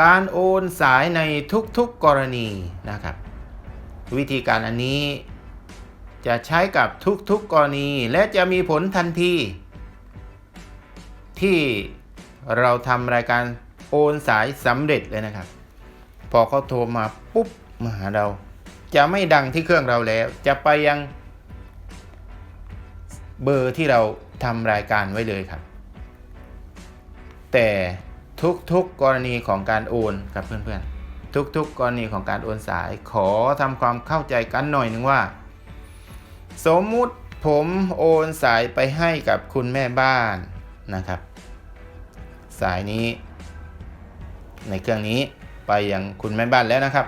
การโอนสายในทุกๆกรณีนะครับ วิธีการอันนี้จะใช้กับทุกๆกรณีและจะมีผลทันที ที่เราทำรายการโอนสายสำเร็จเลยนะครับ พอเขาโทรมาปุ๊บมาหาเรา จะไม่ดังที่เครื่องเราแล้ว จะไปยังเบอร์ที่เราทำรายการไว้เลยครับ แต่ ทุกๆกรณีของการโอนครับเพื่อนๆ ทุกๆ กรณีของการโอนสาย ขอทำความเข้าใจกันหน่อยหนึ่งว่า สมมุติผมโอนสายไปให้กับคุณแม่บ้านนะครับ สายนี้ ในเครื่องนี้ไปยังคุณแม่บ้านแล้วนะครับ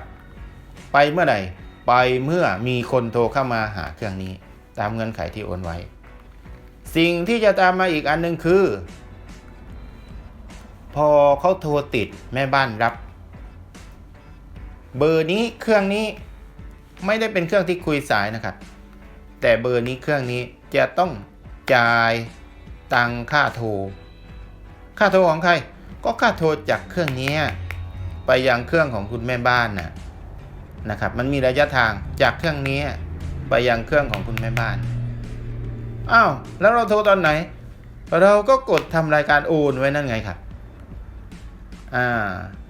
ไปเมื่อไหร่ไปเมื่อมีคนโทรเข้ามาหาเครื่องนี้ ตามเงื่อนไขที่โอนไว้ สิ่งที่จะตามมาอีกอันหนึงคือ พอเขาโทรติดแม่บ้านรับ เบอร์นี้เครื่องนี้ไม่ได้เป็นเครื่องที่คุยสายนะครับ แต่เบอร์นี้เครื่องนี้จะต้องจ่ายตังค่าโทร ค่าโทรของใคร ก็ค่าโทรจากเครื่องนี้ไปยังเครื่องของคุณแม่บ้านนะนะครับ มันมีระยะทางจากเครื่องนี้ไปยังเครื่องของคุณแม่บ้าน อ้าว แล้วเราโทรตอนไหน เราก็กดทำรายการโอนไว้นั่นไงครับ อ่า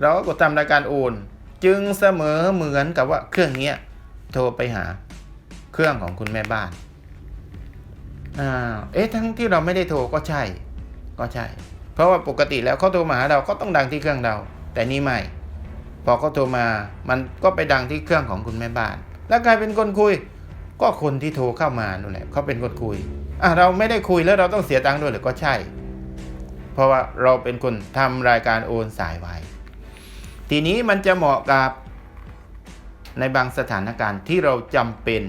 เราก็กดทำรายการโอน จึงเสมอเหมือนกับว่าเครื่องเนี้ยโทรไปหาเครื่องของคุณแม่บ้านอ่าเอ๊ะทั้งที่เราไม่ได้โทรก็ใช่ ก็ใช่ เพราะว่าปกติแล้วเขาโทรมาหาเราก็ต้องดังที่เครื่องเรา แต่นี่ไม่ พอเขาโทรมา มันก็ไปดังที่เครื่องของคุณแม่บ้าน แล้วใครเป็นคนคุย ก็คนที่โทรเข้ามานั่นแหละเขาเป็นคนคุยอะเราไม่ได้คุยแล้วเราต้องเสียตังค์ด้วยหรือก็ใช่ ราะว่าเราเป็นคนทำรายการโอนสายไว้ ทีนี้มันจะเหมาะกับในบางสถานการณ์ที่เราจำเป็น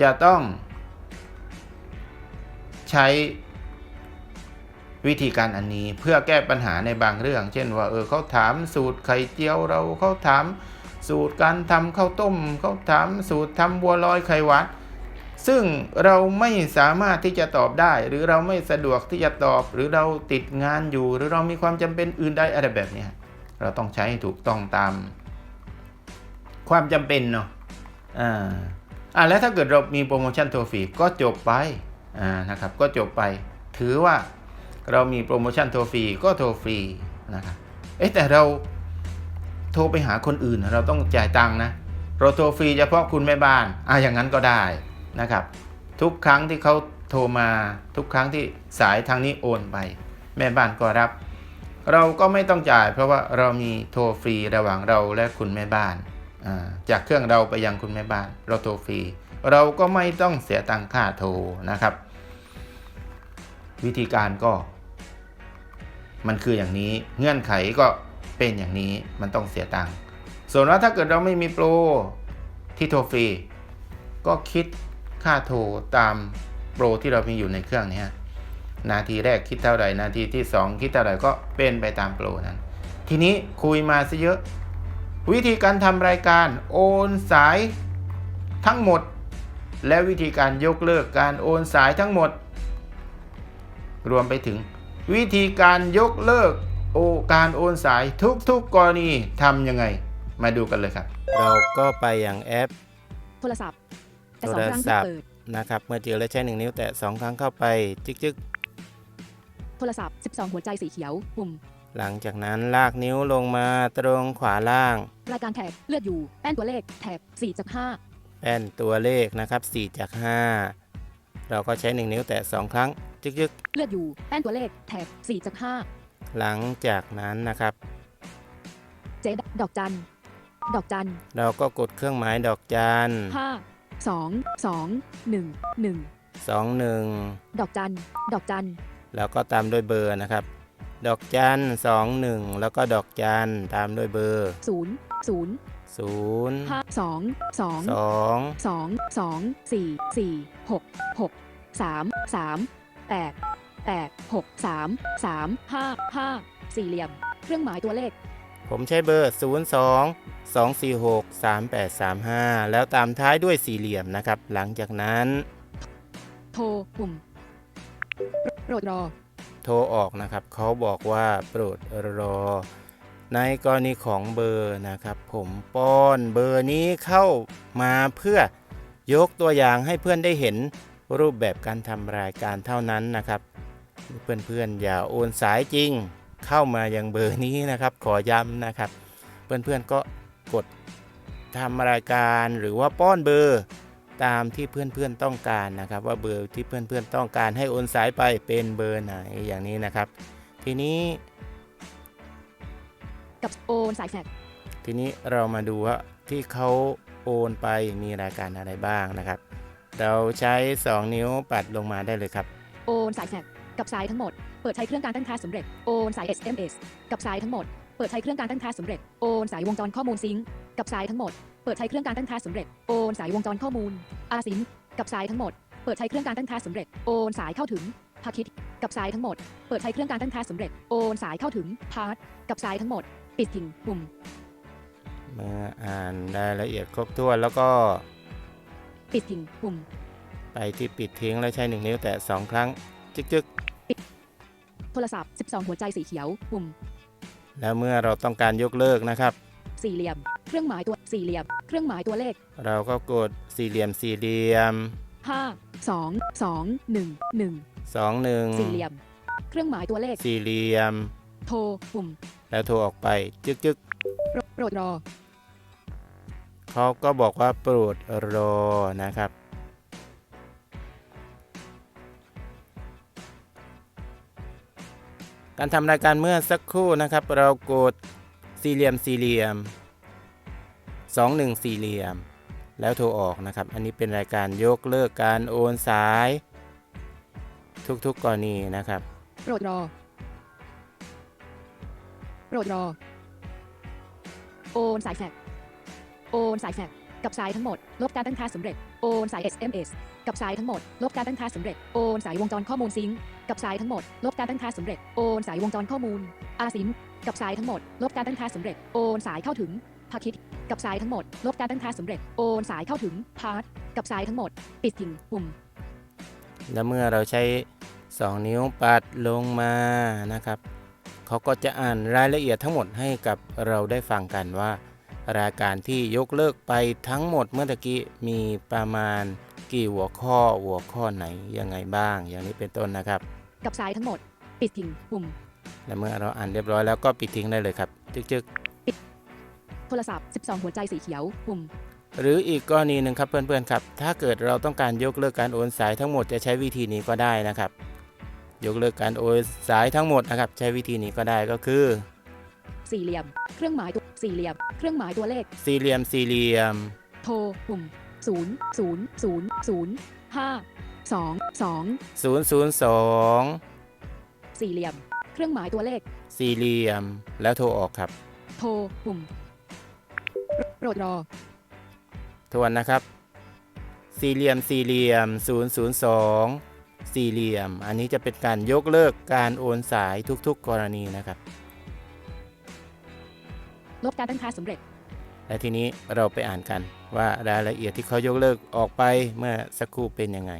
จะต้อง ใช้วิธีการอันนี้เพื่อแก้ปัญหาในบางเรื่อง เช่นว่าเออเขาถามสูตรไข่เจียวเราเขาถามสูตรการทำข้าวต้มเขาถามสูตรทำบัวลอยไข่หวาน ซึ่งเราไม่สามารถที่จะตอบได้ หรือเราไม่สะดวกที่จะตอบ หรือเราติดงานอยู่ หรือเรามีความจำเป็นอื่นใดอะไรแบบนี้เราต้องใช้ให้ถูกต้องตาม ความจำเป็นเนาะอ่าอ่าแล้วถ้าเกิดเรามีโปรโมชั่นโทรฟรีก็จบไปอ่านะครับก็จบไป ถือว่าเรามีโปรโมชั่นโทรฟรีก็โทรฟรีนะครับเอ๊ะแต่เราโทรไปหาคนอื่นเราต้องจ่ายตังค์นะเราโทรฟรีเฉพาะคุณแม่บ้านอะอย่างนั้นก็ได้ นะครับ ทุกครั้งที่เขาโทรมาทุกครั้งที่สายทางนี้โอนไป แม่บ้านก็รับ เราก็ไม่ต้องจ่าย เพราะว่าเรามีโทรฟรีระหว่างเราและคุณแม่บ้าน จากเครื่องเราไปยังคุณแม่บ้าน เราโทรฟรี เราก็ไม่ต้องเสียตังค่าโทรนะครับ วิธีการก็ มันคืออย่างนี้เงื่อนไขก็เป็นอย่างนี้มันต้องเสียตังค์ส่วนว่าถ้าเกิดเราไม่มีโปรที่โทรฟรีก็คิด ค่าโทรตามโปรที่เรามีอยู่ในเครื่องนี้นาทีแรกคิดเท่าไหร่นาทีที่ 2 คิดเท่าไหร่ก็เป็นไปตามโปรนั้น ทีนี้คุยมาซะเยอะ วิธีการทำรายการโอนสายทั้งหมด และวิธีการยกเลิกการโอนสายทั้งหมด รวมไปถึง วิธีการยกเลิกโอการโอนสายทุกๆกรณีทำยังไง มาดูกันเลยครับ เราก็ไปอย่างแอป โทรศัพท์แต่ โทสองรครั้งศัที่พท์เปิดนะครับเมื่อเจอแล้วใช้หนึ่งนิ้วแตะสองครั้งเข้าไปจึกจึกโทรศัพท์ 12 หัวใจสีเขียวปุ่ม หลังจากนั้นลากนิ้วลงมาตรงขวาล่าง รายการแถบเลือดอยู่แป้นตัวเลขแถบ4จากแป้นตัวเลขนะครับ4จาก5เราก็ใช้ 1 นิ้วแตะ2ครั้งจึกจึก5เลือดอยู่แป้นตัวเลขแถบ4จากหลังจากนั้นนะครับ5เจดดอกจัน ดอกจัน เราก็กดเครื่องหมายดอกจัน5 2 2 1 1 2 1ดอกจัน ดอกจัน แล้วก็ตามด้วยเบอร์นะครับ ดอกจัน2 1แล้วก็ดอกจันตามด้วยเบอร์0 0 0 5 2 2 2 2 2 4 4 6 6 3 3 8 8 6 3 3 5 5สี่เหลี่ยม เครื่องหมายตัวเลข ผมใช้เบอร์ 02 246 3835 แล้วตามท้ายด้วยสี่เหลี่ยมนะครับ หลังจากนั้น โทรปุ่มโปรดรอ โทรออกนะครับ เขาบอกว่าโปรดรอ ในกรณีของเบอร์นะครับ ผมป้อนเบอร์นี้เข้ามาเพื่อยกตัวอย่างให้เพื่อนได้เห็นรูปแบบการทำรายการเท่านั้นนะครับ เพื่อนๆอย่าโอนสายจริง เข้ามายังเบอร์นี้นะครับ ขอย้ำนะครับ เพื่อนๆก็กดทำรายการหรือว่าป้อนเบอร์ตามที่เพื่อนๆต้องการนะครับ ว่าเบอร์ที่เพื่อนๆต้องการให้โอนสายไปเป็นเบอร์ไหนอย่างนี้นะครับ ทีนี้กับโอนสายแฟกทีนี้เรามาดูว่าที่เขาโอนไปมีรายการอะไรบ้างนะครับ เราใช้ 2 นิ้วปัดลงมาได้เลยครับ โอนสายแฟกกับสายทั้งหมด เปิดใช้เครื่องการตั้งค่าสำเร็จ โอนสาย SMS กับสายทั้งหมด เปิดใช้เครื่องการตั้งค่าสำเร็จ โอนสายวงจรข้อมูลซิงค์กับสายทั้งหมด เปิดใช้เครื่องการตั้งค่าสำเร็จ โอนสายวงจรข้อมูล อาซินกับสายทั้งหมด เปิดใช้เครื่องการตั้งค่าสำเร็จ โอนสายเข้าถึงพาคิดกับสายทั้งหมด เปิดใช้เครื่องการตั้งค่าสำเร็จ โอนสายเข้าถึง พาร์ทกับสายทั้งหมด ปิดทิ้งปุ่มเมื่ออ่านรายละเอียดครบถ้วนแล้วก็ปิดทิ้งปุ่ม ไปที่ปิดทิ้งแล้วใช้1นิ้วแตะ2ครั้งจึก โทรศัพท์ 12 หัวใจสีเขียว ปุ่มๆแล้วเมื่อเราต้องการยกเลิกนะครับ สี่เหลี่ยม เครื่องหมายตัว สี่เหลี่ยม เครื่องหมายตัวเลข เราก็กดสี่เหลี่ยมสี่เหลี่ยมห้าสองสองหนึ่งหนึ่ง2สี่เหลี่ยม เครื่องหมายตัวเลข1สี่เหลี่ยม โทร ปุ่ม แล้วโทรออกไปจึกโปรโปรดรอ ๆเขาก็บอกว่าโปรดรอนะครับ การทำรายการเมื่อสักครู่นะครับ เรากดสี่เหลี่ยมสี่เหลี่ยม 21 สี่เหลี่ยม แล้วโทรออกนะครับ อันนี้เป็นรายการยกเลิกการโอนสาย ทุกๆกรณีนะครับโปรดรอโปรดรอ โอนสายแฟกโอนสายแฟกกับสายทั้งหมด ลบการตั้งค่าสำเร็จ โอนสาย SMS กับสายทั้งหมด ลบการตั้งค่าสำเร็จ โอนสายวงจรข้อมูลซิงค์ กับสายทั้งหมด ลบการตั้งค่าสำเร็จ โอนสายวงจรข้อมูล อาซิน กับสายทั้งหมด ลบการตั้งค่าสำเร็จ โอนสายเข้าถึงพาคิด กับสายทั้งหมด ลบการตั้งค่าสำเร็จ โอนสายเข้าถึง พาร์ท กับสายทั้งหมด ปิดทิ้งปุ่ม และเมื่อเราใช้ 2 นิ้วปัดลงมานะครับ เขาก็จะอ่านรายละเอียดทั้งหมดให้กับเราได้ฟังกันว่า รายการที่ยกเลิกไปทั้งหมดเมื่อตะกี้มีประมาณกี่หัวข้อหัวข้อไหนยังไงบ้าง อย่างนี้เป็นต้นนะครับ กับสายทั้งหมด ปิดทิ้งปุ่ม และเมื่อเราอ่านเรียบร้อยแล้วก็ปิดทิ้งได้เลยครับ จึกโทรศัพท์ 12 หัวใจสีเขียวปุ่มๆหรืออีกกรณีหนึ่งครับเพื่อนๆครับ ถ้าเกิดเราต้องการยกเลิกการโอนสายทั้งหมดจะใช้วิธีนี้ก็ได้นะครับ ยกเลิกการโอนสายทั้งหมดนะครับ ใช้วิธีนี้ก็ได้ก็คือ สี่เหลี่ยม เครื่องหมายตัวสี่เหลี่ยม เครื่องหมายตัวเลข สี่เหลี่ยมสี่เหลี่ยม โทรปุ่ม 0 0 0 0 5 2 2 002สี่เหลี่ยม เครื่องหมายตัวเลข สี่เหลี่ยม แล้วโทรออกครับ โทรปุ่มโปรดรอ ทวนนะครับ สี่เหลี่ยมสี่เหลี่ยม002สี่เหลี่ยม อันนี้จะเป็นการยกเลิกการโอนสายทุกๆกรณีนะครับ ลบการตั้งค่าสำเร็จ และทีนี้เราไปอ่านกันว่ารายละเอียดที่เขายกเลิกออกไปเมื่อสักครู่เป็นยังไง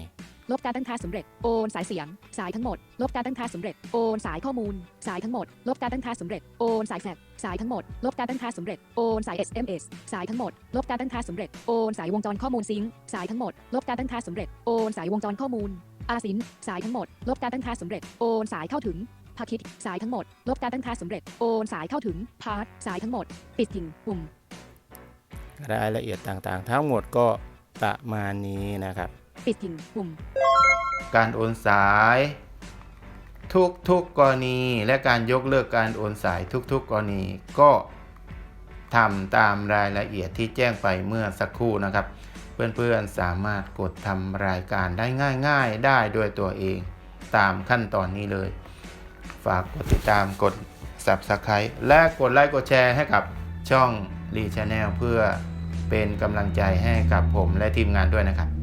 ลบการตั้งค่าสำเร็จ โอนสายเสียง สายทั้งหมด ลบการตั้งค่าสำเร็จ โอนสายข้อมูล สายทั้งหมด ลบการตั้งค่าสำเร็จ โอนสายแฟกสายทั้งหมด ลบการตั้งค่าสำเร็จ โอนสาย SMS สายทั้งหมด ลบการตั้งค่าสำเร็จ โอนสายวงจรข้อมูลซิงค์สายทั้งหมด ลบการตั้งค่าสำเร็จ โอนสายวงจรข้อมูล อาซิน สายทั้งหมด ลบการตั้งค่าสำเร็จ โอนสายเข้าถึงพาคิด สายทั้งหมด ลบการตั้งค่าสำเร็จ โอนสายเข้าถึง พาร์ท สายทั้งหมด ปิดทิ้งปุ่มรายละเอียดต่างๆ ทั้งหมดก็ประมาณนี้นะครับิดทิ้งปุ่ม การโอนสาย ทุกๆกกรณี และการยกเลิกการโอนสายทุกๆ กรณีก็ทำตามรายละเอียดที่แจ้งไปเมื่อสักครู่นะครับ เพื่อนๆสามารถกดทำรายการได้ง่ายๆ ได้ด้วยตัวเองตามขั้นตอนนี้เลย ฝากกดติดตามกด Subscribe และกดไลค์กดแชร์ให้กับช่องรีชาแนลเพื่อเป็นกำลังใจให้กับผมและทีมงานด้วยนะครับ